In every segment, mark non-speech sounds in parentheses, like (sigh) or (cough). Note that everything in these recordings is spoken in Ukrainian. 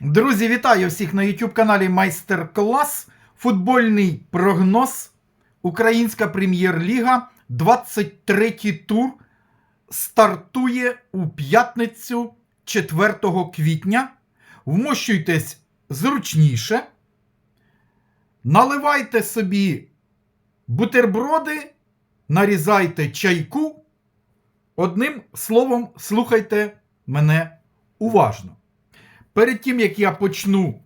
Друзі, вітаю всіх на YouTube каналі Майстер-клас. Футбольний прогноз. Українська прем'єр-ліга. 23-й тур стартує у п'ятницю 4 квітня. Вмощуйтесь зручніше. Наливайте собі бутерброди, нарізайте чайку. Одним словом, слухайте мене уважно. Перед тим, як я почну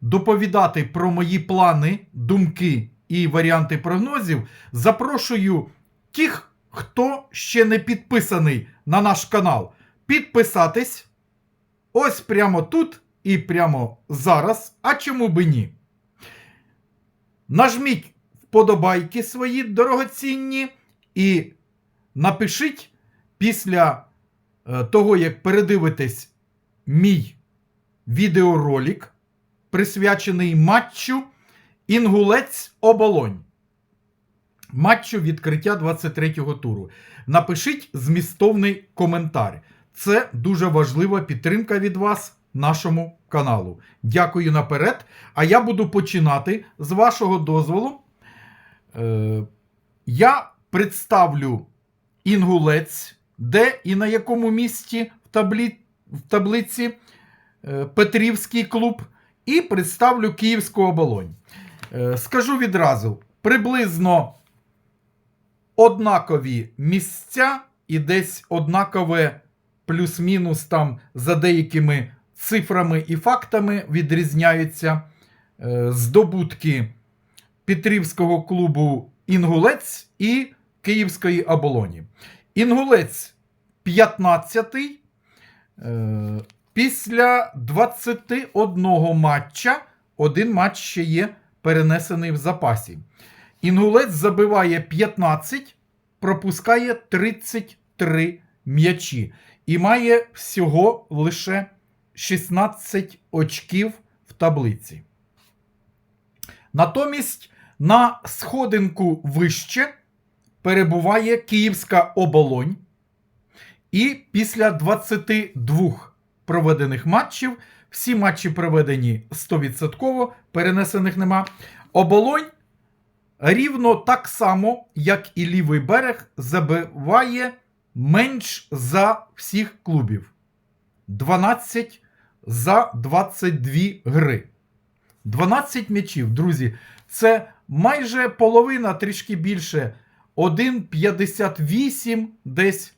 доповідати про мої плани, думки і варіанти прогнозів, запрошую тих, хто ще не підписаний на наш канал, підписатись ось прямо тут і прямо зараз. А чому би ні? Нажміть вподобайки свої дорогоцінні і напишіть після е, того, як передивитесь мій відеоролик, присвячений матчу Інгулець Оболонь. Матчу відкриття 23-го туру. Напишіть змістовний коментар. Це дуже важлива підтримка від вас нашому каналу. Дякую наперед. А я буду починати з вашого дозволу. Е, я представлю інгулець, де і на якому місці в, таблі... в таблиці Петрівський клуб, і представлю Київську оболонь. Е, скажу відразу: приблизно однакові місця і десь однакове плюс-мінус там за деякими цифрами і фактами відрізняються е, здобутки Петрівського клубу Інгулець і Київської оболоні. Інгулець 15-й. Після 21 матча один матч ще є перенесений в запасі. Інгулець забиває 15, пропускає 33 м'ячі і має всього лише 16 очків в таблиці. Натомість на сходинку вище перебуває Київська оболонь. І після 22 проведених матчів, всі матчі проведені 100%, перенесених нема. Оболонь рівно так само, як і лівий берег, забиває менш за всіх клубів. 12 за 22 гри. 12 м'ячів, друзі. Це майже половина, трішки більше. 1,58 десь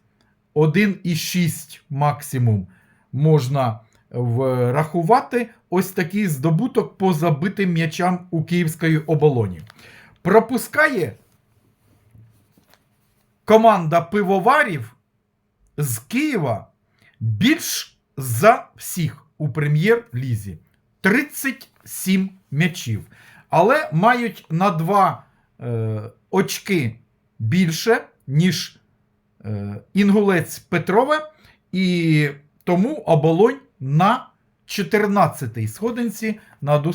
1,6 максимум можна врахувати ось такий здобуток по забитим м'ячам у Київської оболоні. Пропускає команда пивоварів з Києва більш за всіх у прем'єр-лізі. 37 м'ячів. Але мають на 2 е, очки більше, ніж е, Інгулець Петрове, і тому оболонь на 14-й сходинці на одну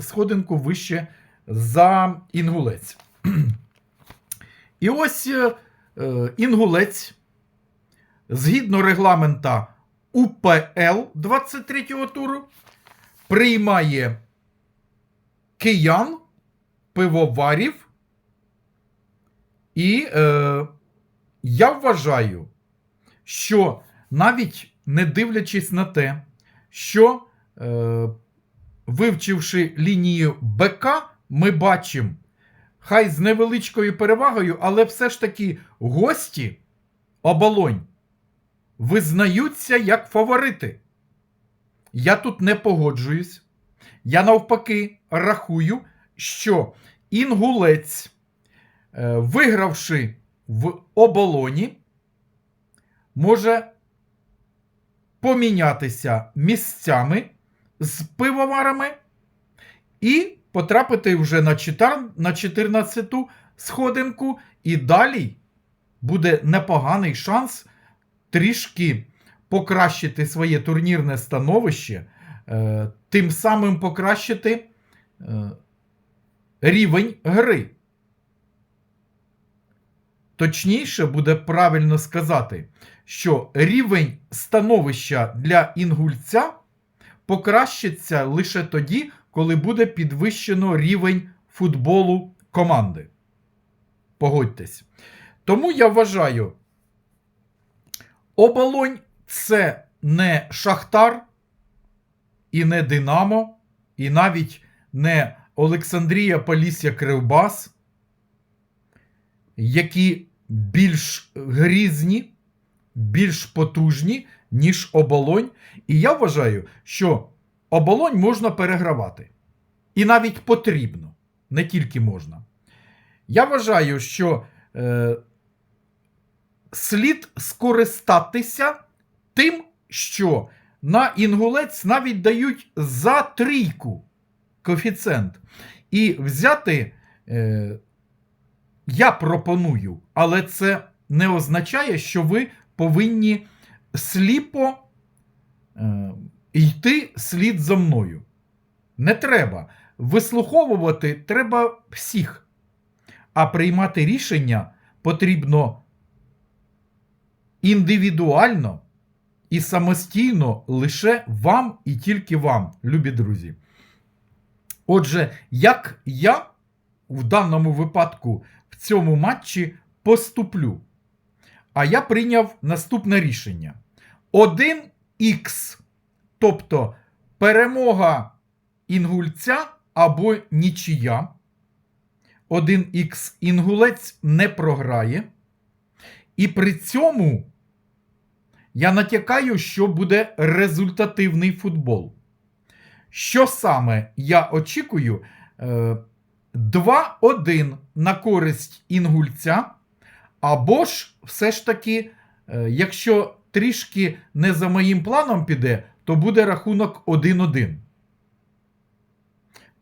сходинку вище за Інгулець. (clears throat) І ось е, е, Інгулець, згідно регламента УПЛ 23-го туру, приймає киян, пивоварів. І е, я вважаю, що навіть не дивлячись на те, що е, вивчивши лінію БК, ми бачимо, хай з невеличкою перевагою, але все ж таки гості оболонь визнаються як фаворити. Я тут не погоджуюсь. Я навпаки рахую, що інгулець, е, вигравши в оболоні, може помінятися місцями з пивоварами і потрапити вже на 14-ту сходинку, і далі буде непоганий шанс трішки покращити своє турнірне становище, е, тим самим покращити е, рівень гри. Точніше буде правильно сказати, що рівень становища для інгульця покращиться лише тоді, коли буде підвищено рівень футболу команди. Погодьтесь. Тому я вважаю, оболонь це не Шахтар, і не Динамо, і навіть не Олександрія Полісся Кривбас, які більш грізні, більш потужні, ніж оболонь. І я вважаю, що оболонь можна перегравати. І навіть потрібно, не тільки можна. Я вважаю, що е, слід скористатися тим, що на інгулець навіть дають за трійку коефіцієнт. І взяти е, я пропоную, але це не означає, що ви повинні сліпо е, йти слід за мною. Не треба. Вислуховувати треба всіх. А приймати рішення потрібно індивідуально і самостійно лише вам і тільки вам, любі друзі. Отже, як я в даному випадку в цьому матчі поступлю? А я прийняв наступне рішення: 1х, тобто перемога інгульця або нічия. 1х інгулець не програє. І при цьому я натякаю, що буде результативний футбол. Що саме я очікую? Е, 2-1 на користь інгульця. Або ж все ж таки, е, якщо трішки не за моїм планом піде, то буде рахунок 1-1.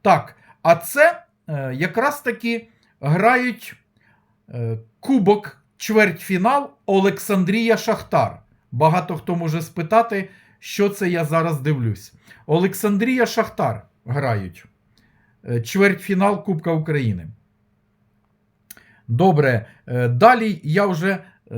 Так, а це е, якраз таки грають е, кубок чвертьфінал Олександрія Шахтар. Багато хто може спитати, що це я зараз дивлюсь. Олександрія Шахтар грають. Чвертьфінал Кубка України. Добре. е, Далі я вже е,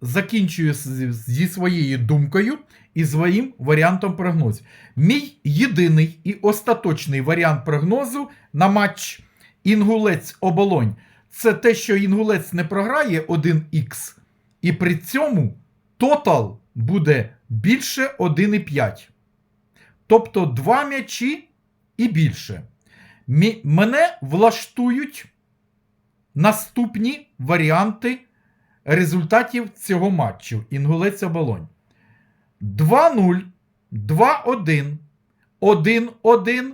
закінчую зі своєю думкою і своїм варіантом прогнозу. Мій єдиний і остаточний варіант прогнозу на матч Інгулець-Оболонь це те, що Інгулець не програє 1х, і при цьому тотал буде більше 1,5. Тобто два м'ячі і більше. Мене влаштують наступні варіанти результатів цього матчу. Інгулець Оболонь. 2-0, 2-1, 1-1,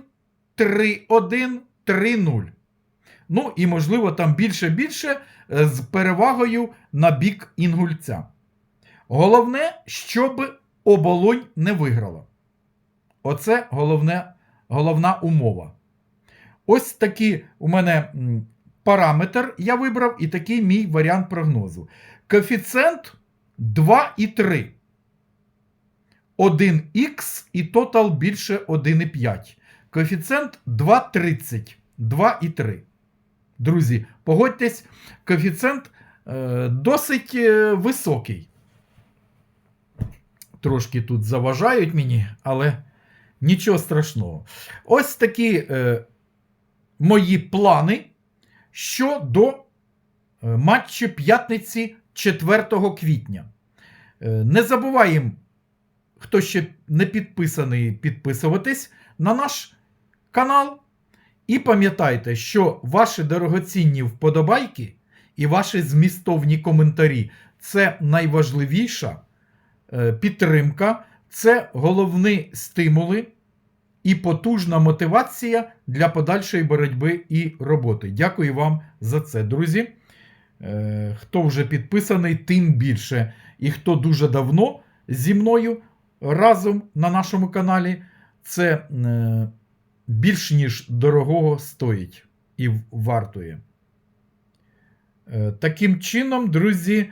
3-1, 3-0. Ну і, можливо, там більше-більше е, з перевагою на бік інгульця. Головне, щоб оболонь не виграла. Оце головне, головна умова. Ось такий у мене параметр я вибрав, і такий мій варіант прогнозу. Коефіцієнт 2,3. 1х і тотал більше 1,5. Коефіцієнт 2,30. 2,3. Друзі, погодьтесь, коефіцієнт е, досить е, високий. Трошки тут заважають мені, але нічого страшного. Ось такі е, мої плани щодо е, матчу п'ятниці 4 квітня. Е, Не забуваємо, хто ще не підписаний, підписуватись на наш канал. І пам'ятайте, що ваші дорогоцінні вподобайки і ваші змістовні коментарі це найважливіша е, підтримка, це головні стимули і потужна мотивація для подальшої боротьби і роботи. Дякую вам за це, друзі. Е, Хто вже підписаний, тим більше. І хто дуже давно зі мною разом на нашому каналі, це е, більш ніж дорогого стоїть і вартує. Е, Таким чином, друзі,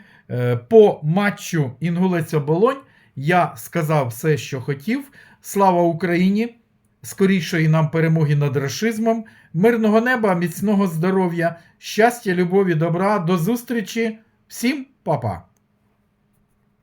по матчу Інгулець Оболонь я сказав все, що хотів. Слава Україні! Скорішої нам перемоги над рашизмом, мирного неба, міцного здоров'я, щастя, любові, добра. До зустрічі. Всім па-па!